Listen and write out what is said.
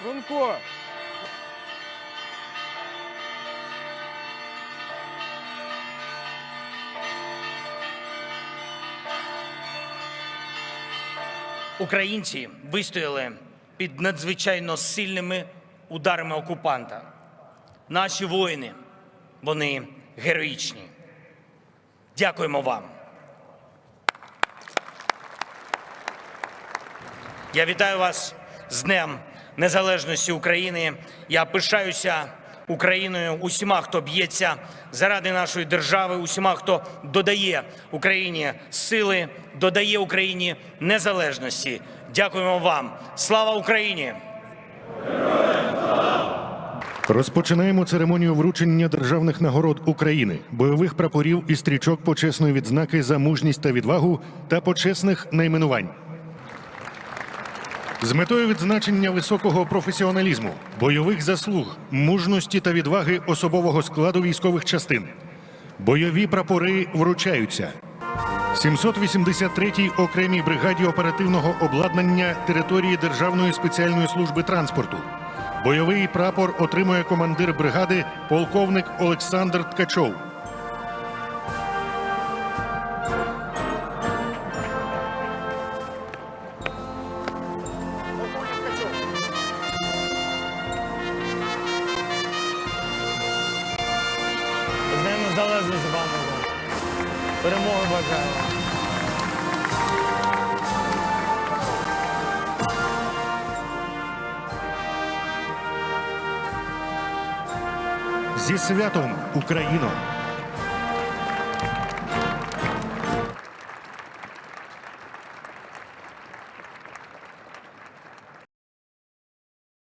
Струнко! Українці вистояли під надзвичайно сильними ударами окупанта. Наші воїни, вони героїчні. Дякуємо вам. Я вітаю вас з Днем Незалежності України. Я пишаюся Україною, усіма, хто б'ється заради нашої держави, усіма, хто додає Україні сили, додає Україні незалежності. Дякуємо вам. Слава Україні! Розпочинаємо церемонію вручення державних нагород України, бойових прапорів і стрічок почесної відзнаки за мужність та відвагу та почесних найменувань. З метою відзначення високого професіоналізму, бойових заслуг, мужності та відваги особового складу військових частин. Бойові прапори вручаються 783-й окремій бригаді оперативного обладнання території Державної спеціальної служби транспорту. Бойовий прапор отримує командир бригади полковник Олександр Ткачов. З вами Перемоги бажаю. Зі святом Україно!